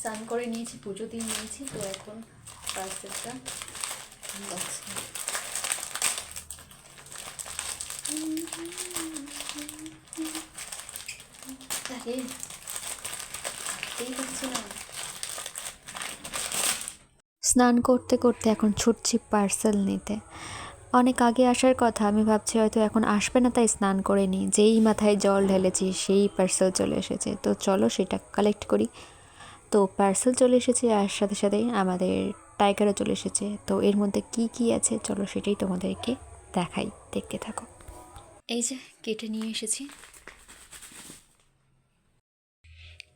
স্নান করে নিয়েছি, পুজো দিয়ে নিয়েছি, তো এখন পার্সেলটা স্নান করতে করতে এখন ছুটছি পার্সেল নিতে। অনেক আগে আসার কথা, আমি ভাবছি হয়তো এখন আসবে না, তাই স্নান করে নিই। যেই মাথায় জল ঢেলেছি, সেই পার্সেল চলে এসেছে। তো চলো সেটা কালেক্ট করি। তো পার্সেল চলে এসেছে আর সাথে সাথেই আমাদের টাইগারও চলে এসেছে। তো এর মধ্যে কি কি আছে? চলো সেটাই তোমাদেরকে দেখাই। দেখতে থাকো। এই যে কেটে নিয়ে এসেছি।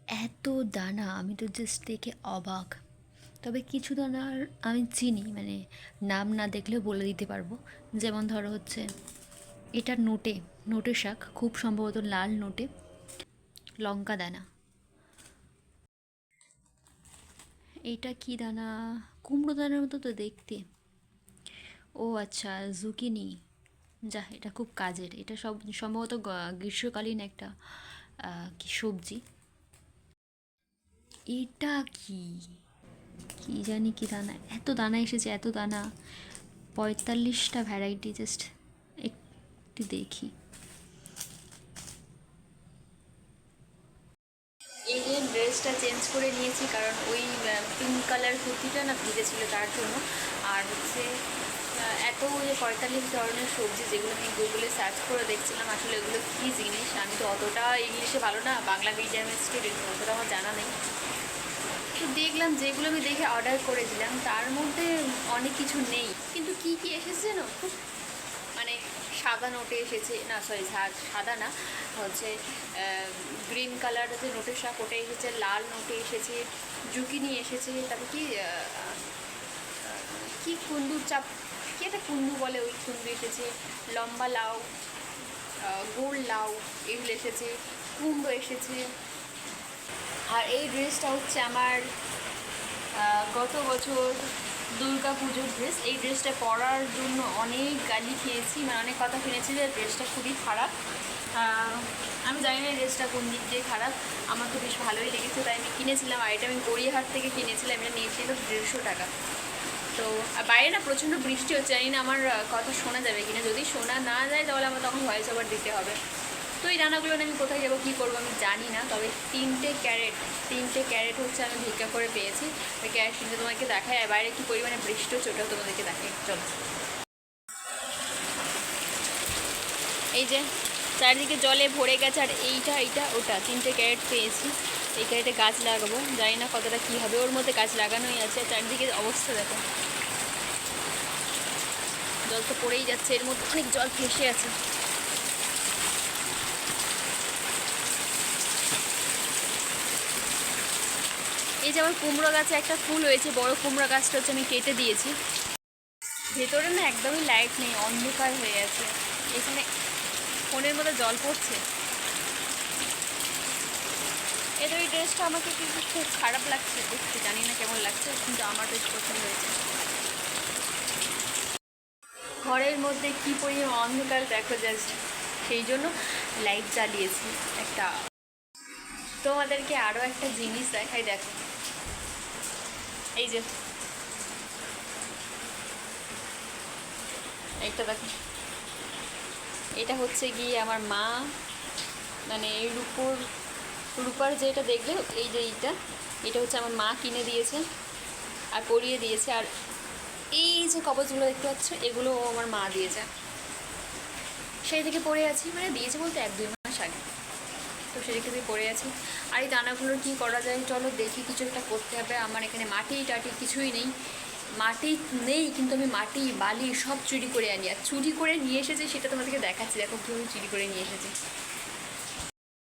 এত দানা, আমি তো জাস্ট দেখে অবাক। তবে কিছু দানার আমি চিনি মানে নাম না দেখলেও বলে দিতে পারব। যেমন ধরো হচ্ছে, এটা নোটে নোটে শাক, খুব সম্ভবত লাল নোটে লঙ্কা দানা। এটা কি দানা? কুমড়ো দানার মতো তো দেখতে। ও আচ্ছা জুকিনি। যা এটা খুব কাজের। এটা সব, সম্ভবত গ্রীষ্মকালীন একটা কি সবজি। এটা কি? কি জানি কি দানা। এত দানা এসেছে, এত দানা। পঁয়তাল্লিশটা ভ্যারাইটি, জাস্ট একটু দেখি এই যে ড্রেসটা চেঞ্জ করে নিয়েছি, কারণ ওই পিঙ্ক কালার কুর্তিটা না ভিজেছিল তার জন্য। আর হচ্ছে এত যে পঁয়তাল্লিশ ধরনের সবজি যেগুলো আমি গুগলে সার্চ করে দেখছিলাম, আসলে এগুলো কী জিনিস? আমি তো অতটা ইংলিশে ভালো না, বাংলা মিডিয়ামের স্টুডেন্ট অতটা আমার জানা নেই। তো দেখলাম যেগুলো আমি দেখে অর্ডার করেছিলাম, তার মধ্যে অনেক কিছু নেই। কিন্তু কি কি এসেছে না খুব সাদা নোটে এসেছে, না সরি সাদা না, হচ্ছে গ্রিন কালার যে নোটের শাক ওটা এসেছে, লাল নোটে এসেছে জুকিনি এসেছে, তারপর কি কি কুন্দু চাপ, কি একটা কুন্দু বলে ওই কুন্দু এসেছে, লম্বা লাউ গোল লাউ, এগুলো এসেছে কুমড়ো এসেছে। আর এই ড্রেসটা হচ্ছে আমার গত বছর দুর্গা পুজোর ড্রেস এই ড্রেসটা পরার জন্য অনেক গালি খেয়েছি মানে অনেক কথা শুনেছি যে ড্রেসটা খুবই খারাপ। আমি জানি না এই ড্রেসটা কোন দিক দিয়ে খারাপ। আমার তো বেশ ভালোই লেগেছে, তাই আমি কিনেছিলাম। আর এটা আমি গড়িয়াহাট থেকে কিনেছিলাম, এটা নিয়েছিল দেড়শো টাকা। তো বাইরে না প্রচণ্ড বৃষ্টি হচ্ছে, জানি না আমার কথা শোনা যাবে কিনা। যদি শোনা না যায় তাহলে আমার তখন ভয়েস ওভার দিতে হবে। তো এই রান্নাগুলো আমি কোথায় যাব, কী করব আমি জানি না, তবে তিনটে ক্যারেট তিনটে ক্যারেট হচ্ছে আমি ভিক্ষা করে পেয়েছি। ওই ক্যারেট কিনতে তোমাকে দেখায়, আর বাইরে কী পরিমাণে বৃষ্টি হচ্ছে ওটাও তোমাদেরকে দেখাই চলো। এই যে, চারিদিকে জলে ভরে গেছে, আর এইটা এইটা, ওটা, তিনটে ক্যারেট পেয়েছি। এই ক্যারেটে গাছ লাগাবো, জানি না কতটা কী হবে, ওর মধ্যে গাছ লাগানোই আছে, আর চারিদিকে অবস্থা দেখো। জল তো পড়েই যাচ্ছে, এর মধ্যে অনেক জল ফেসে আছে। এই যে আমার কুমড়ো গাছে একটা ফুল হয়েছে, বড় কুমড়ো গাছটা হচ্ছে আমি কেটে দিয়েছি। ভেতরে না একদমই লাইট নেই, অন্ধকার হয়ে আছে। এখানে ফোনের মধ্যে জল পড়ছে। এটা ওই ড্রেসটা আমাকে কিন্তু খুব খারাপ লাগছে দেখতে, জানি না কেমন লাগছে, কিন্তু আমার বেশ পছন্দ হয়েছে। ঘরের মধ্যে কি পরিমাণ অন্ধকার দেখো জাস্ট সেই জন্য লাইট জ্বালিয়েছি একটা। তোমাদেরকে আরও একটা জিনিস দেখাই, দেখো। এই যে। একটা দেখো। এটা হচ্ছে গিয়ে আমার মা মানে এই রূপোর, রূপার যেটা দেখলে, এই যে এইটা, এটা হচ্ছে আমার মা কিনে দিয়েছে আর পরিয়ে দিয়েছে। আর এই যে কবচগুলো দেখতে পাচ্ছ, এগুলো আমার মা দিয়েছে। সেই থেকে পড়ে আছি মানে দিয়েছে বলতে এক দুই মাস আগে। তো সেদিকে দিয়ে পড়ে আছি। আর এই দানাগুলোর কী করা যায়? চলো দেখি, কিছু একটা করতে হবে। আমার এখানে মাটি টাটি কিছুই নেই। মাটি নেই, কিন্তু আমি মাটি, বালি সব চুরি করে আনি। আর চুরি করে নিয়ে এসেছি সেটা তোমাদেরকে দেখাচ্ছি। দেখো কীভাবে চুরি করে নিয়ে এসেছি।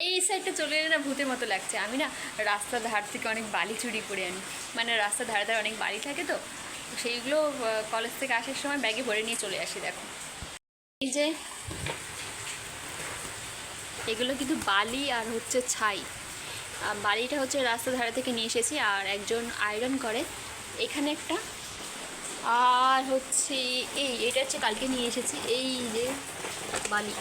এই সাইডটা চলে এলে না ভূতের মতো লাগছে। আমি না রাস্তার ধার থেকে অনেক বালি চুরি করে আনি। মানে রাস্তার ধারে ধারে অনেক বালি থাকে তো সেইগুলো কলেজ থেকে আসার সময় ব্যাগে ভরে নিয়ে চলে আসি, দেখো। এই যে এগুলো কিন্তু বালি আর হচ্ছে ছাই। বালিটা হচ্ছে রাস্তা ধারে থেকে নিয়ে এসেছি আর একজন আয়রন করে। এখানে একটা আর হচ্ছে এই, এটা হচ্ছে কালকে নিয়ে এসেছি। এই যে বালি।